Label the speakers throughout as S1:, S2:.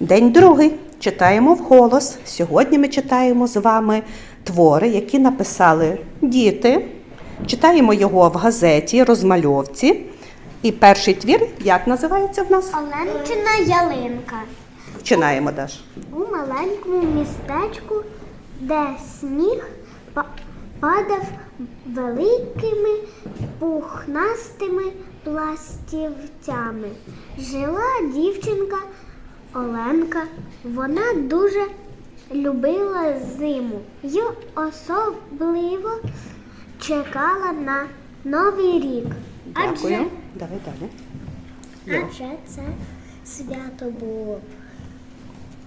S1: День другий. Читаємо вголос. Сьогодні ми читаємо з вами твори, які написали діти. Читаємо його в газеті, розмальовці. І перший твір, як називається в нас?
S2: Оленчина ялинка.
S1: Починаємо, Даш.
S2: У маленькому містечку, де сніг па- падав великими пухнастими пластівцями. Жила дівчинка Оленка. Вона дуже любила зиму і особливо чекала на Новий рік.
S1: Дякую. Давай далі.
S2: Адже це свято було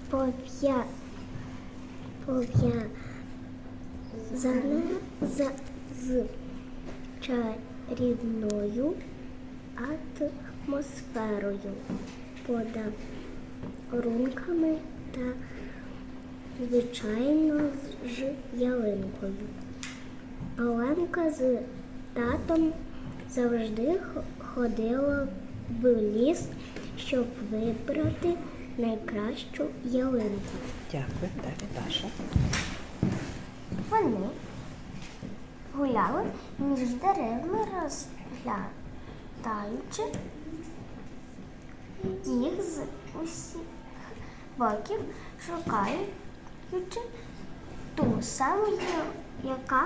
S2: пов'я... пов'язане за... з чарівною атмосферою, подарунками та, звичайно, з ялинкою. Оленка з татом завжди ходила в ліс, щоб вибрати найкращу ялинку.
S1: Дякую. Далі Даша.
S2: Вони гуляли між деревами, розглядаючи їх з усіх боків, шукаючи ту саму, яка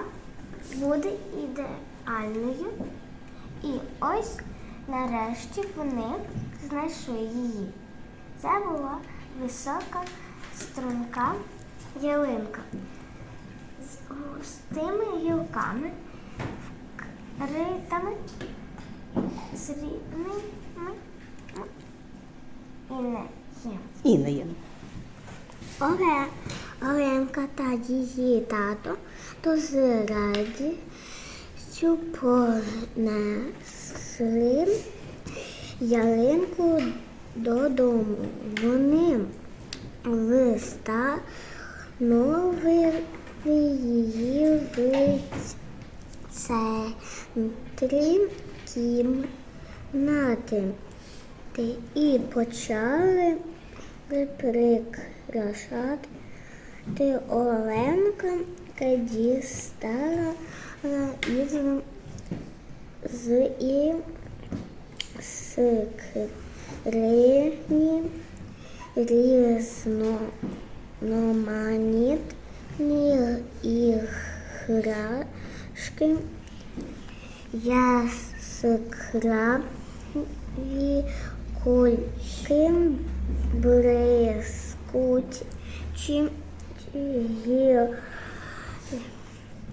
S2: буде ідеальною. І ось нарешті вони знайшли її. Це була висока струнка ялинка з густими гілками, вкритими срібними і Оле, Оленка та її тато то з радістю понесли ялинку додому. Вони встановили її в центрі кімнати і почали прикрашати. Оленка дістала із з і скрині різноманітні іграшки. Яскраві кульки блискучі гі-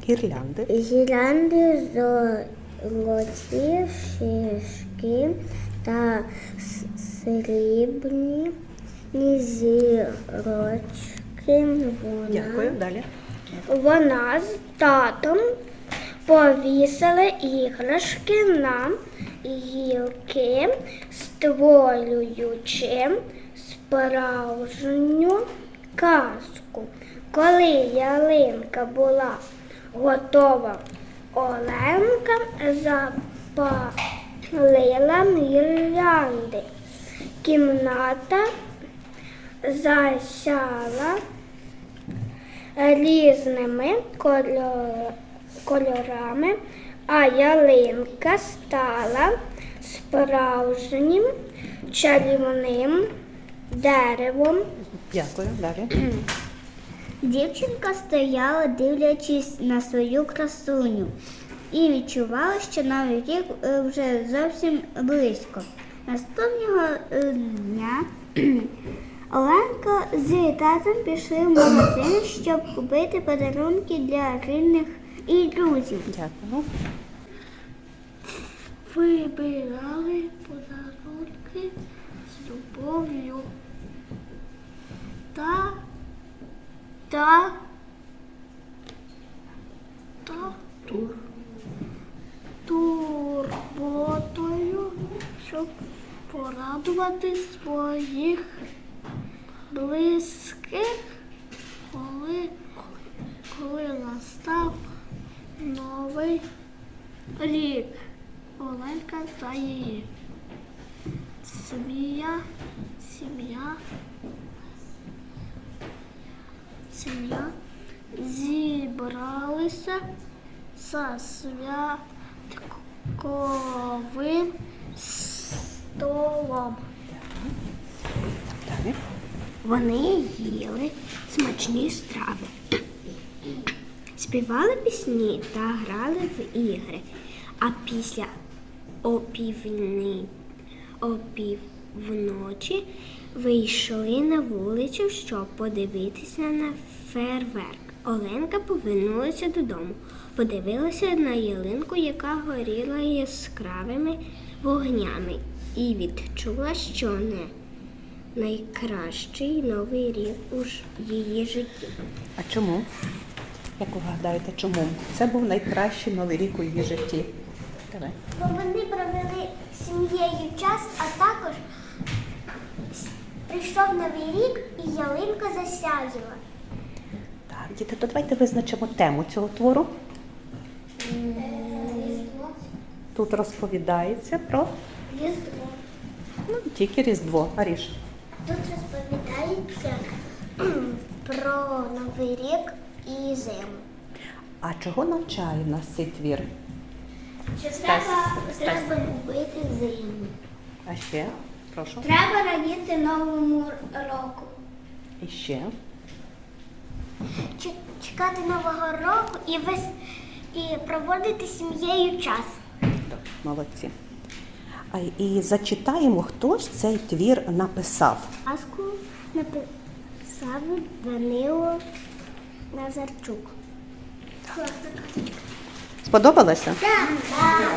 S1: Гірлянди.
S2: гірлянди, золоті шишки та срібні зірочки. Вона
S1: Дякую. Далі.
S2: вона з татом повісили іграшки на гілки, створюючи справжню казку. Коли ялинка була готова, Оленка запалила гірлянди. Кімната засяла різними кольорами, а ялинка стала справжнім чарівним деревом.
S1: Дякую. Далі.
S2: Дівчинка стояла, дивлячись на свою красуню, і відчувала, що новий рік е, вже зовсім близько. Наступного е, дня Оленка з татом пішли в магазин, щоб купити подарунки для рідних і друзів.
S1: Дякую.
S2: Вибирали подарунки з любов'ю та та та
S1: Тур.
S2: турботою, щоб порадувати своїх близьких, коли, коли настав новий рік. Оленка та її. Сім'я, сім'я сім'я зібралися за святковим столом. Вони їли смачні страви, співали пісні та грали в ігри. А після опівні, опівночі вийшли на вулицю, щоб подивитися на фейерверк. Оленка повернулася додому, подивилася на ялинку, яка горіла яскравими вогнями, і відчула, що не найкращий новий рік у її житті.
S1: А чому? Як ви гадаєте, чому? Це був найкращий новий рік у її житті. Давай.
S2: Бо вони провели сім'єю час, а також прийшов новий рік і ялинка засяяла.
S1: Так, діти, то давайте визначимо тему цього твору. Тут розповідається про
S2: Різдво.
S1: ну, тільки Різдво, Аріш.
S2: Тут розповідається про новий рік і зиму.
S1: А чого навчає нас цей твір?
S2: Що треба, треба любити зиму.
S1: А ще, прошу.
S2: Треба радіти новому року.
S1: І ще.
S2: Ч- Чекати нового року і весь і проводити сім'єю час.
S1: Так, молодці. А і зачитаємо, хто ж цей твір написав.
S2: Аску написав Данило Назарчук.
S1: Сподобалося?
S2: Так.